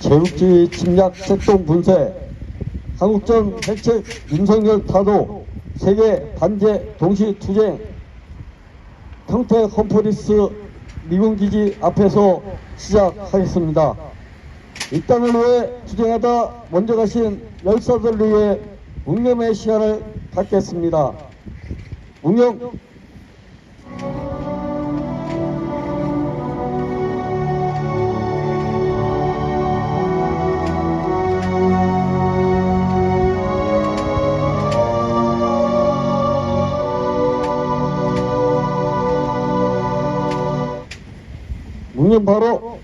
제국주의 침략 색동 분쇄, 한국전 핵책 윤석열 타도, 세계 반제 동시 투쟁, 평택 홈프리스 미군 기지 앞에서 시작하겠습니다. 이 땅을 위해 투쟁하다 먼저 가신 열사들 위해 묵념의 시간을 갖겠습니다. 묵념 묵념 바로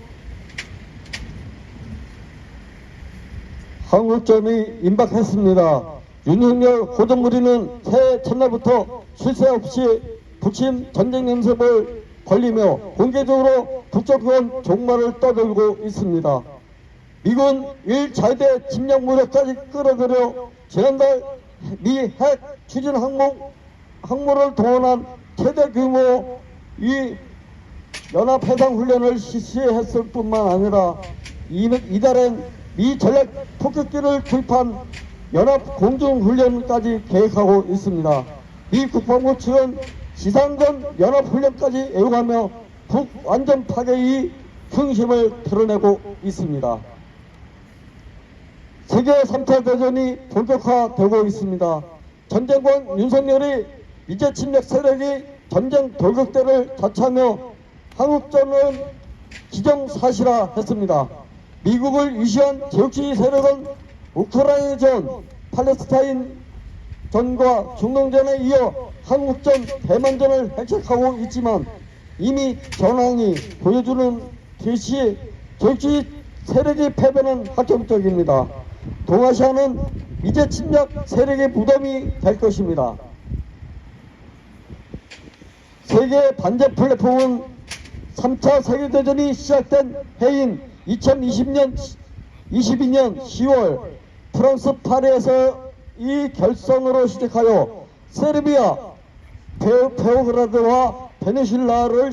한국전이 임박했습니다. 윤석열 호전무리는 새해 첫날부터 쉴새 없이 부침 전쟁 연습을 벌리며 공개적으로 북쪽권 종말을 떠들고 있습니다. 미군 1자위대 침략 무력까지 끌어들여 지난달 미 핵 추진 항모, 항모를 동원한 최대 규모 이 연합해상훈련을 실시했을 뿐만 아니라 이, 이달엔 미 전략 폭격기를 구입한 연합공중훈련까지 계획하고 있습니다. 미 국방부 측은 지상전 연합훈련까지 애용하며 북 완전 파괴의 흉심을 드러내고 있습니다. 세계 3차 대전이 본격화되고 있습니다. 전쟁권 윤석열이 미제 침략 세력이 전쟁 돌격대를 자처하며 한국전은 기정사실화 했습니다. 미국을 위시한 제국주의 세력은 우크라이나 전, 팔레스타인 전과 중동전에 이어 한국전, 대만전을 핵책하고 있지만 이미 전황이 보여주는 듯이 제국주의 세력의 패배는 확정적입니다. 동아시아는 미제 침략 세력의 무덤이 될 것입니다. 세계 반제 플랫폼은 3차 세계대전이 시작된 해인 2020년 22년 10월 프랑스 파리에서 이 결성으로 시작하여 세르비아, 베, 베오그라드와 베네수엘라를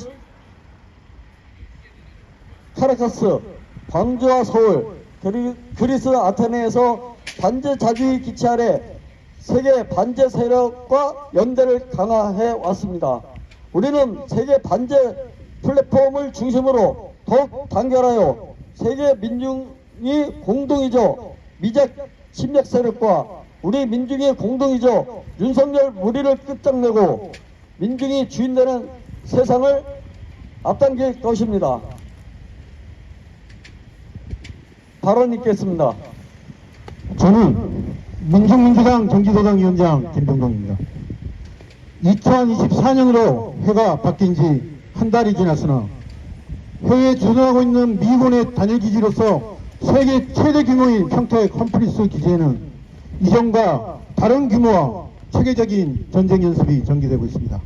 카라카스, 광주와 서울, 그리, 그리스 아테네에서 반제 자주의 기치 아래 세계 반제 세력과 연대를 강화해 왔습니다. 우리는 세계 반제 플랫폼을 중심으로 더욱 단결하여 세계 민중이 공동이죠. 미제 침략 세력과 우리 민중의 공동이죠. 윤석열 무리를 끝장내고 민중이 주인되는 세상을 앞당길 것입니다. 발언 있겠습니다. 저는 민중민주당 경기도당 위원장 김동동입니다. 2024년으로 해가 바뀐 지 한 달이 지났으나 해외에 주둔하고 있는 미군의 단일 기지로서 세계 최대 규모인 평택 컴프리스 기지에는 이전과 다른 규모와 체계적인 전쟁 연습이 전개되고 있습니다.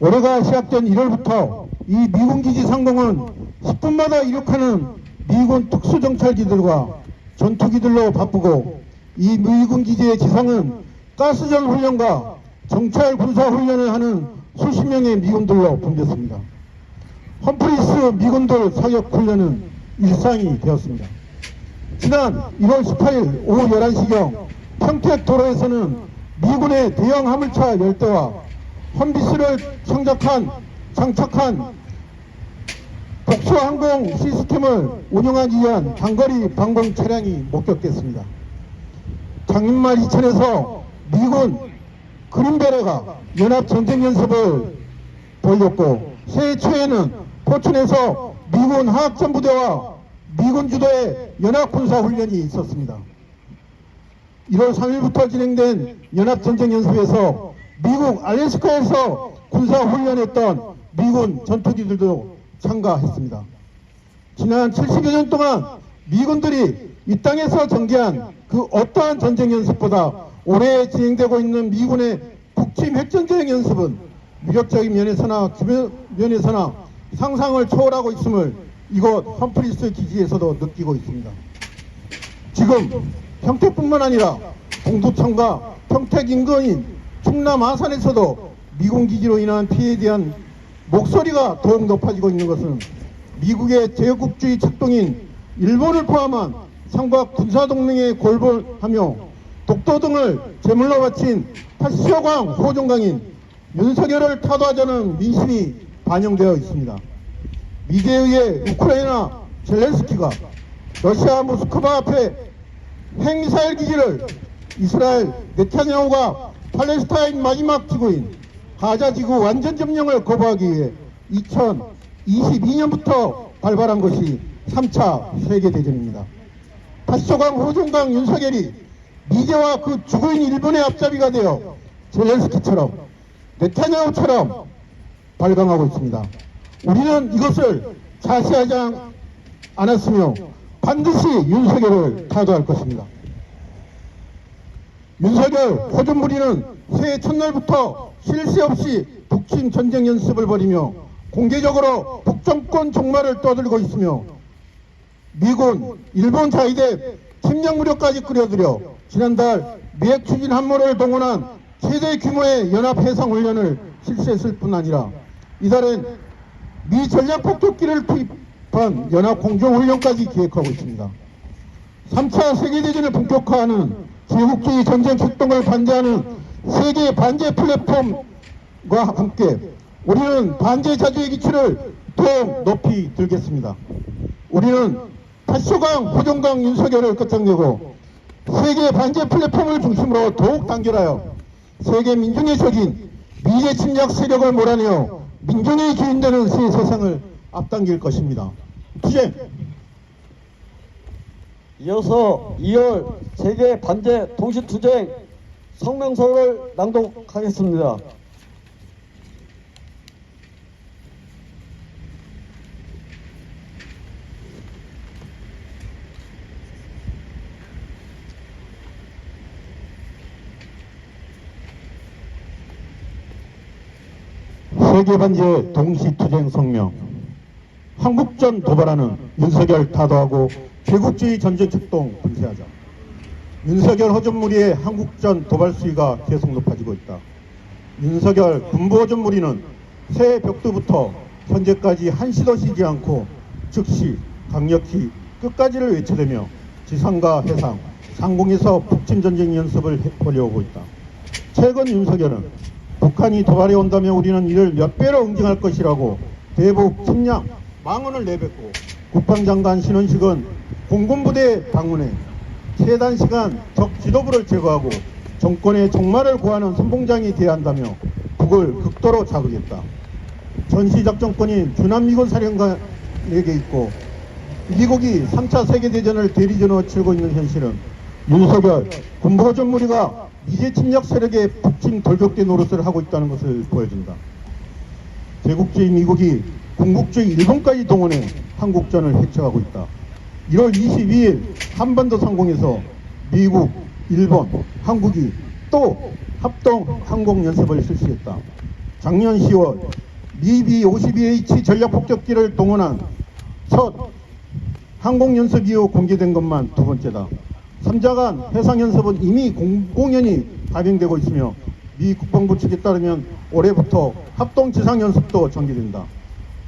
올해가 시작된 1월부터 이 미군 기지 상공은 10분마다 이륙하는 미군 특수정찰기들과 전투기들로 바쁘고 이 미군 기지의 지상은 가스전 훈련과 정찰 군사 훈련을 하는 수십 명의 미군들로 붐볐습니다. 험프리스 미군들 사격 훈련은 일상이 되었습니다. 지난 1월 18일 오후 11시경 평택 도로에서는 미군의 대형 화물차 열대와 험비스를 장착한, 장착한 복수 항공 시스템을 운영하기 위한 단거리 방공 차량이 목격됐습니다. 작년 말 이천에서 미군 그린베레가 연합 전쟁 연습을 벌였고 새해 초에는 포천에서 미군 화학전부대와 미군 주도의 연합 군사 훈련이 있었습니다. 1월 3일부터 진행된 연합 전쟁 연습에서 미국 알래스카에서 군사 훈련했던 미군 전투기들도 참가했습니다. 지난 70여 년 동안 미군들이 이 땅에서 전개한 그 어떠한 전쟁 연습보다 올해 진행되고 있는 미군의 북침 핵전쟁 연습은 위력적인 면에서나 기본 면에서나 상상을 초월하고 있음을 이곳 험프리스 기지에서도 느끼고 있습니다. 지금 평택뿐만 아니라 동두천과 평택 인근인 충남 아산에서도 미군 기지로 인한 피해에 대한 목소리가 더욱 높아지고 있는 것은 미국의 제국주의策동인 일본을 포함한 삼각 군사동맹에 골몰하며 독도 등을 제물로 바친 파시오광 호종강인 윤석열을 타도하자는 민심이 반영되어 있습니다. 미제에 의해 우크라이나 젤렌스키가 러시아 모스크바 앞에 핵미사일 기지를 이스라엘 네타냐후가 팔레스타인 마지막 지구인 가자 지구 완전 점령을 거부하기 위해 2022년부터 발발한 것이 3차 세계대전입니다. 파시조강 호종강 윤석열이 미제와 그 죽은 일본의 앞잡이가 되어 젤렌스키처럼 네타냐후처럼 발광하고 있습니다. 우리는 이것을 자시하지 않- 않았으며 반드시 윤석열을 타도할 것입니다. 윤석열 호전부리는 새해 첫날부터 쉴 새 없이 북침 전쟁 연습을 벌이며 공개적으로 북정권 종말을 떠들고 있으며 미군, 일본 자위대 침략 무력까지 끌어들여 지난달 미핵 추진 함모를 동원한 최대 규모의 연합 해상 훈련을 실시했을 뿐 아니라 이달엔 미 전략 폭격기를 투입한 연합 공중 훈련까지 기획하고 있습니다. 3차 세계대전을 본격화하는 제국주의 전쟁 출동을 반대하는 세계 반제 플랫폼과 함께 우리는 반제 자주의 기치를 더욱 높이 들겠습니다. 우리는 파쇼강, 호종강, 윤석열을 끝장내고 세계 반제 플랫폼을 중심으로 더욱 단결하여 세계 민중의 적인 미제 침략 세력을 몰아내어 민중의 주인되는 새 세상을 앞당길 것입니다. 투쟁! 이어서 2월 세계 반제 동시 투쟁 성명서를 낭독하겠습니다. 세계반제 동시투쟁 성명 한국전 도발하는 윤석열 타도하고 제국주의 전쟁 출동 분쇄하자 윤석열 허전무리의 한국전 도발 수위가 계속 높아지고 있다. 윤석열 군부 허전무리는 새해 벽두부터 현재까지 한시도 쉬지 않고 즉시 강력히 끝까지를 외쳐대며 지상과 해상, 상공에서 북침 전쟁 연습을 해- 벌여오고 있다. 최근 윤석열은 북한이 도발해 온다면 우리는 이를 몇 배로 응징할 것이라고 대북 침략 망언을 내뱉고 국방장관 신원식은 공군부대 방문해 최단 시간 적 지도부를 제거하고 정권의 종말을 구하는 선봉장이 돼야 한다며 북을 극도로 자극했다. 전시작전권이 주남미군 사령관에게 있고 미국이 3차 세계대전을 대리전으로 치르고 있는 현실은 윤석열 군부전무리가 미제 침략 세력의 북침 돌격대 노릇을 하고 있다는 것을 보여준다. 제국주의 미국이 군국주의 일본까지 동원해 한국전을 해쳐가고 있다. 1월 22일 한반도 상공에서 미국, 일본, 한국이 또 합동 항공 연습을 실시했다. 작년 10월 미비 52H 전략 폭격기를 동원한 첫 항공 연습 이후 공개된 것만 두 번째다. 3자간 해상 연습은 이미 공공연히 발행되고 있으며 미 국방부 측에 따르면 올해부터 합동 지상 연습도 전개된다.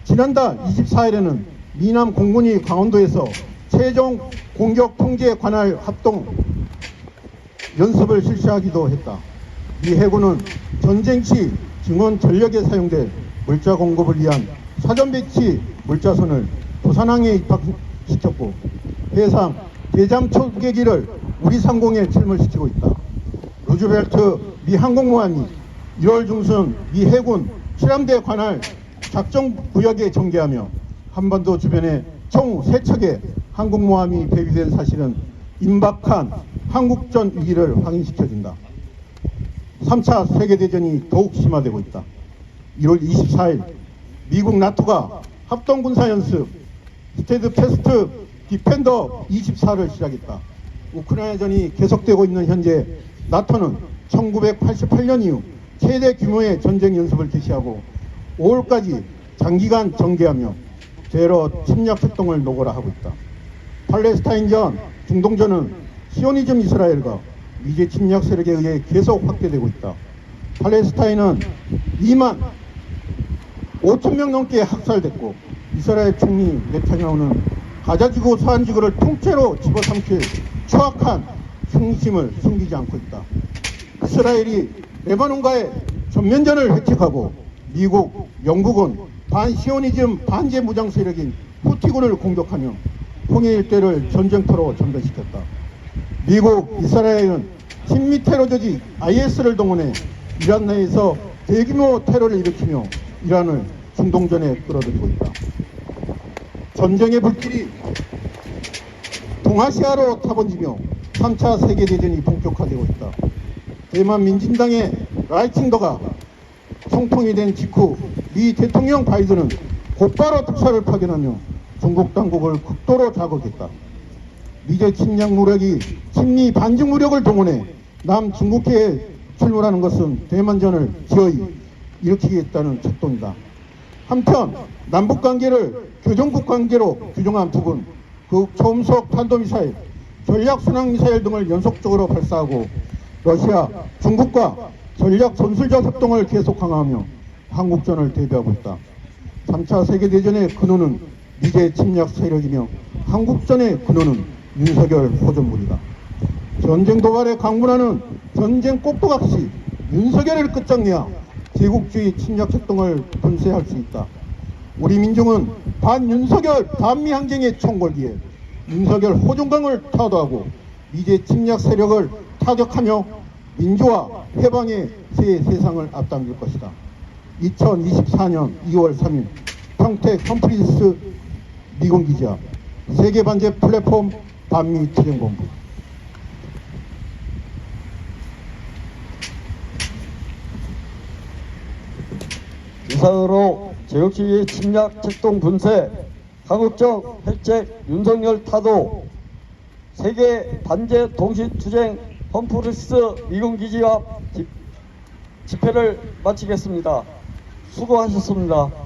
지난달 24일에는 미남 공군이 강원도에서 최종 공격 통제 관할 합동 연습을 실시하기도 했다. 미 해군은 전쟁 시 증원 전력에 사용될 물자 공급을 위한 사전 배치 물자선을 부산항에 입학시켰고 해상 대잠 초계기를 우리 상공에 출몰시키고 있다. 루즈벨트 미 항공모함이 1월 중순 미 해군 실함대 관할 작전 구역에 전개하며 한반도 주변에 총 3척의 항공모함이 배비된 사실은 임박한 한국전 위기를 확인시켜준다. 3차 세계대전이 더욱 심화되고 있다. 1월 24일 미국 나토가 합동군사연습 스테드 패스트 디펜더 24를 시작했다. 우크라이나전이 계속되고 있는 현재 나토는 1988년 이후 최대 규모의 전쟁 연습을 개시하고 5월까지 장기간 전개하며 제로 침략 활동을 노고라하고 있다. 팔레스타인전, 중동전은 시오니즘 이스라엘과 미제 침략 세력에 의해 계속 확대되고 있다. 팔레스타인은 2만 5천 명 넘게 학살됐고 이스라엘 총리 네타냐후는 가자지구 서한지구를 통째로 집어삼킬 추악한 충심을 숨기지 않고 있다. 이스라엘이 레바논과의 전면전을 획책하고 미국, 영국은 반시오니즘 반제 무장 세력인 후티군을 공격하며 홍해 일대를 전쟁터로 전배시켰다. 미국, 이스라엘은 친미 테러 조직 IS를 동원해 이란 내에서 대규모 테러를 일으키며 이란을 중동전에 끌어들이고 있다. 전쟁의 불길이 동아시아로 타번지며 3차 세계대전이 본격화되고 있다. 대만 민진당의 라이팅더가 총통이 된 직후 미 대통령 바이든은 곧바로 특사를 파견하며 중국 당국을 극도로 자극했다. 미제 침략 무력이 친미 반중 무력을 동원해 남 중국해에 출몰하는 것은 대만전을 기어이 일으키겠다는 작동이다. 한편 남북 관계를 교정국 관계로 규정한 북은 그 초음속 탄도미사일, 전략 순항 미사일 등을 연속적으로 발사하고 러시아, 중국과 전략 전술적 협동을 계속 강화하며 한국전을 대비하고 있다. 3차 세계대전의 근원은 미제 침략 세력이며 한국전의 근원은 윤석열 호전물이다. 전쟁 도발에 강분하는 전쟁 꼭두각시 윤석열을 끝장내야 제국주의 침략 활동을 분쇄할 수 있다. 우리 민중은 반윤석열 반미항쟁의 총궐기에 윤석열 호종강을 타도하고 미제 침략 세력을 타격하며 민주화 해방의 새 세상을 앞당길 것이다. 2024년 2월 3일 평택 험프리스 미군 기자 세계 반제 플랫폼 반미 투쟁본부 이상으로 제국주의 침략 책동 분쇄, 한국정 획책 윤석열 타도, 세계 반제 동시 투쟁 험프리스 미군 기지 앞 집- 집회를 마치겠습니다. 수고하셨습니다.